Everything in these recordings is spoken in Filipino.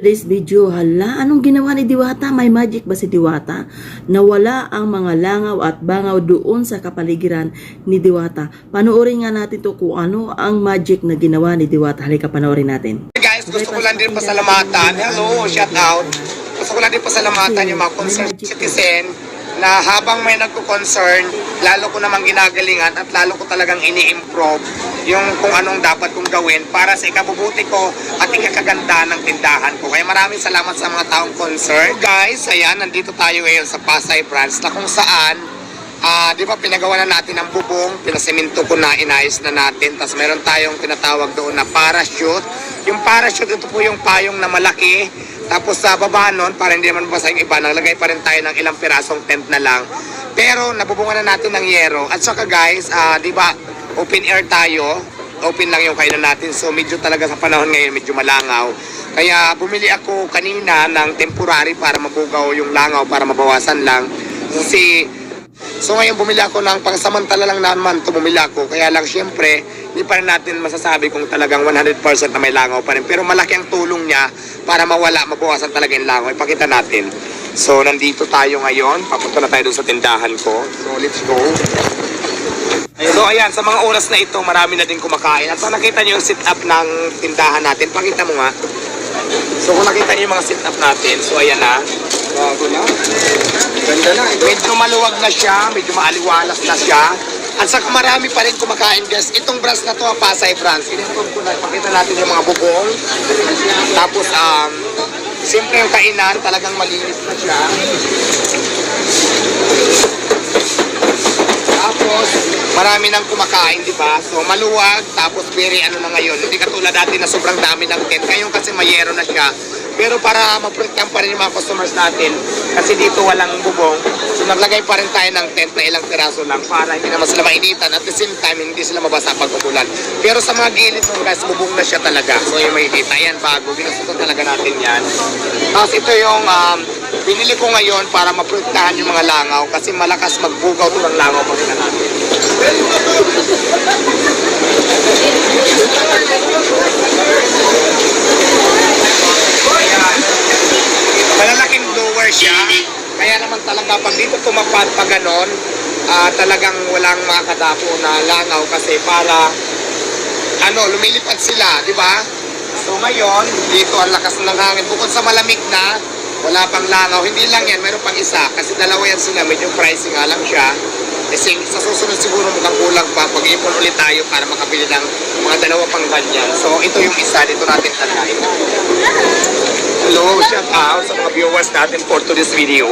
Today's video, hala, anong ginawa ni Diwata? May magic ba si Diwata? Nawala ang mga langaw at bangaw doon sa kapaligiran ni Diwata. Panoorin nga natin to kung ano ang magic na ginawa ni Diwata. Halika, panoorin natin. Guys, gusto ko lang din pasalamatan. Hello, shout out. Gusto ko lang din pasalamatan yung mga concerned citizen na habang may nagko-concern, lalo ko namang ginagalingan at lalo ko talagang ini-improve yung kung anong dapat kong gawin para sa ikabubuti ko at ikakaganda ng tindahan ko. Kaya maraming salamat sa mga taong concerned. Guys, ayan, nandito tayo ngayon sa Pasay Branch na kung saan Ah, di ba pinagawa na natin ang bubong, pinasiminto ko na, inayos na natin. Tapos meron tayong tinatawag doon na parachute. Yung parachute, ito po yung payong na malaki. Tapos sa baba nun, para hindi naman basa yung iba, naglagay pa rin tayo ng ilang pirasong tent na lang. Pero nabubungan na natin ng yero. At saka guys, ah, di ba, open air tayo. Open lang yung kainan natin. So medyo talaga sa panahon ngayon, medyo malangaw. Kaya bumili ako kanina ng temporary para mabugaw yung langaw, para mabawasan lang. Kasi So ngayon bumili ako ng pangsamantala lang naman ito bumili ako. Kaya lang syempre, hindi pa rin natin masasabi kung talagang 100% na may langaw pa rin. Pero malaki ang tulong niya para mawala, mabawasan talaga yung langaw. Ipakita natin. So nandito tayo ngayon. Papunta na tayo dun sa tindahan ko. So let's go. So ayan, sa mga oras na ito, marami na din kumakain. At so nakita niyo yung sit up ng tindahan natin. Pakita mo nga. So kung nakita niyo yung mga sit up natin, so ayan na. Bago na. Ganda na. Medyo maluwag na siya, medyo maaliwalas na siya. At saka marami pa rin kumakain guys. Itong branch na to, ang Pasay branch. Inintog ko na, pakita natin yung mga bubong. Tapos, um, siyempre yung kainan, talagang malinis na siya. Tapos, marami nang kumakain, di ba? So, maluwag, tapos very ano na ngayon. Hindi katulad dati na sobrang dami ng tent. Ngayon kasi mayero na siya. Pero para ma-protect pa rin yung mga customers natin, kasi dito walang bubong, so naglagay pa rin tayo ng tent na ilang piraso lang para hindi naman sila mainitan. At the same time, hindi sila mabasa pag umulan. Pero sa mga gilid nun guys, bubong na siya talaga. So yung makikita, yan bago. Binasutan talaga natin yan. Tapos ito yung um, binili ko ngayon para maprotektahan yung mga langaw kasi malakas magbugaw to ng langaw pag natin. Ayan. Naman talaga pag dito tumapad pa ganon, ah, talagang walang makadapo na langaw kasi para ano, lumilipad sila, di ba? So ngayon, dito ang lakas ng hangin. Bukod sa malamig na, wala pang langaw. Hindi lang yan, meron pang isa. Kasi dalawa yan sila, medyo pricey nga lang siya. Kasi sa susunod siguro mukhang kulang pa. Pag-ipon ulit tayo para makabili ng mga dalawa pang ganyan. So ito yung isa, dito natin tanayin. Hello, shout out sa mga viewers natin for today's video.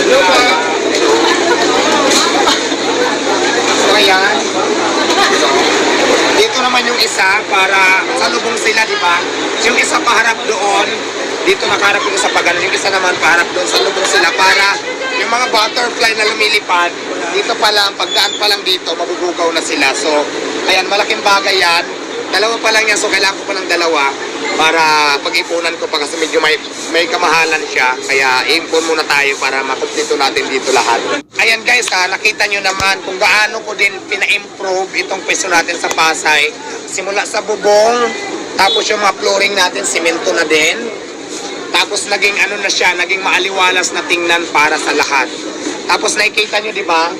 Hello po. So ayan. Dito naman yung isa para sa lubong sila, di ba? Yung isa paharap doon, dito nakaharap yung isa pa ganun. Yung isa naman paharap doon sa lubong sila para yung mga butterfly na lumilipad, dito pa lang, pagdaan pa lang dito, mabubugaw na sila. So, ayan, malaking bagay yan. Dalawa pa lang yan, so kailangan ko pa ng dalawa para pag-ipunan ko pa kasi medyo may, may kamahalan siya. Kaya impon muna tayo para makumpleto natin dito lahat. Ayan guys ha, nakita nyo naman kung gaano ko din pina-improve itong peso natin sa Pasay. Simula sa bubong, tapos yung mga flooring natin, simento na din. Tapos naging ano na siya, naging maaliwalas na tingnan para sa lahat. Tapos nakikita nyo, di ba?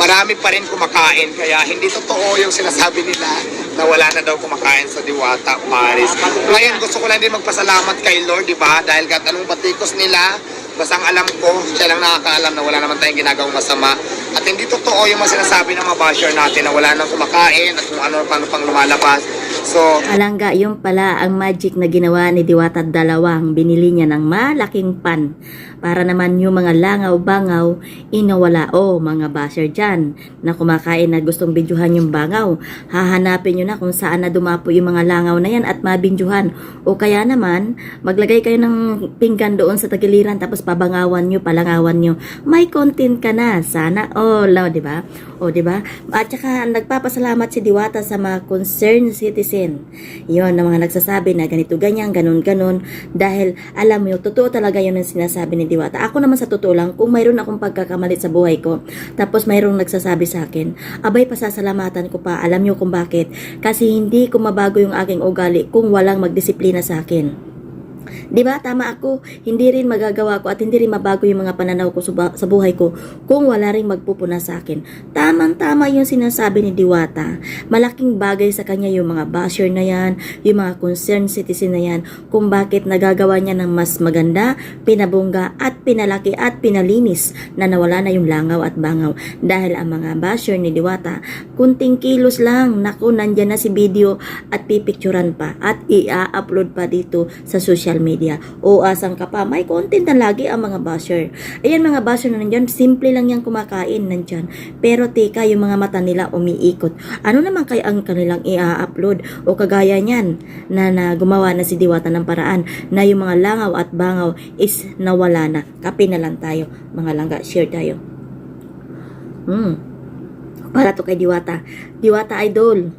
Marami pa rin kumakain, kaya hindi totoo yung sinasabi nila na wala na daw kumakain sa Diwata, Paris. Ngayon, gusto ko lang din magpasalamat kay Lord, di ba? Dahil kahit anong batikos nila, basta ang alam ko, siya lang nakakaalam na wala naman tayong ginagawang masama. At hindi totoo yung mga sinasabi ng mga basher natin na wala nang kumakain at kung ano pang pang lumalabas. So, Alangga, yung pala ang magic na ginawa ni Diwata dalawang binili niya ng malaking pan para naman yung mga langaw-bangaw inawala. O mga basher dyan na kumakain na gustong bidyuhan yung bangaw hahanapin nyo na kung saan na dumapo yung mga langaw na yan at mabindyuhan o kaya naman maglagay kayo ng pinggan doon sa tagiliran tapos pabangawan nyo palangawan nyo. May content ka na. Sana all oh, di ba? O di ba? At saka nagpapasalamat si Diwata sa mga concerned citizen citizen. Yon na mga nagsasabi na ganito ganyan, ganun ganun dahil alam mo, totoo talaga yun ang sinasabi ni Diwata. Ako naman sa totoo lang, kung mayroon akong pagkakamalit sa buhay ko, tapos mayroong nagsasabi sa akin, abay pasasalamatan ko pa, alam niyo kung bakit. Kasi hindi ko mabago yung aking ugali kung walang magdisiplina sa akin. 'Di ba? Tama ako. Hindi rin magagawa ko at hindi rin mabago yung mga pananaw ko sa bu- sa buhay ko kung wala rin magpupuna sa akin. Tamang-tama yung sinasabi ni Diwata. Malaking bagay sa kanya yung mga basher na yan, yung mga concerned citizen na yan, kung bakit nagagawa niya ng mas maganda, pinabungga at pinalaki at pinalinis na nawala na yung langaw at bangaw. Dahil ang mga basher ni Diwata, kunting kilos lang, naku, nandyan na si video at pipicturan pa at i-upload pa dito sa social media. O asang ka pa, may content na lagi ang mga basher. Ayan mga basher na nandyan, simple lang yung kumakain nandyan. Pero teka, yung mga mata nila umiikot. Ano naman kaya ang kanilang i-upload? O kagaya niyan, na, na gumawa na si Diwata ng paraan na yung mga langaw at bangaw is nawala na. Kape na lang tayo. Mga langga, share tayo. Hmm. Para to kay Diwata. Diwata Idol.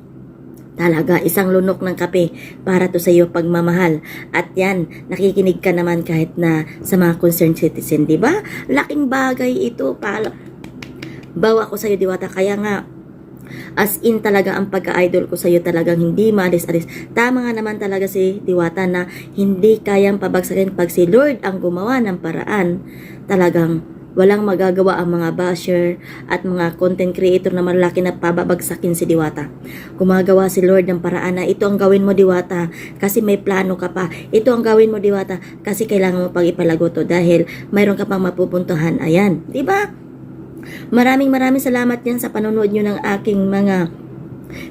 Talaga, isang lunok ng kape para to sa iyo pagmamahal. At yan, nakikinig ka naman kahit na sa mga concerned citizen, di ba? Laking bagay ito. Pala. Bawa ko sa iyo, Diwata. Kaya nga, as in talaga ang pagka-idol ko sa iyo talagang hindi maalis-alis. Tama nga naman talaga si Diwata na hindi kayang pabagsakin pag si Lord ang gumawa ng paraan. Talagang walang magagawa ang mga basher at mga content creator na malaki na pababagsakin si Diwata. Gumagawa si Lord ng paraan na ito ang gawin mo Diwata kasi may plano ka pa. Ito ang gawin mo Diwata kasi kailangan mo pag ipalago to dahil mayroon ka pang mapupuntuhan. Ayan, 'di ba? Maraming maraming salamat yan sa panonood nyo ng aking mga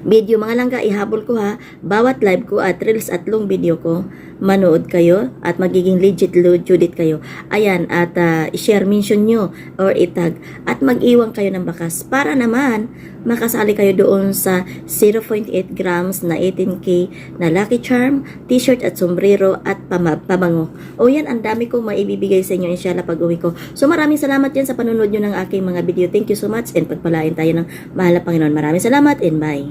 video. Mga langga, ihabol ko ha. Bawat live ko at reels at long video ko, manood kayo at magiging legit Judith kayo. Ayan, at ah, i-share mention nyo or itag at mag-iwan kayo ng bakas para naman makasali kayo doon sa 0.8 grams na 18K na Lucky Charm, t-shirt at sombrero at pabango. O yan, ang dami kong maibibigay sa inyo inshallah pag uwi ko. So maraming salamat yan sa panonood nyo ng aking mga video. Thank you so much and pagpalain tayo ng mahal na Panginoon. Maraming salamat and bye.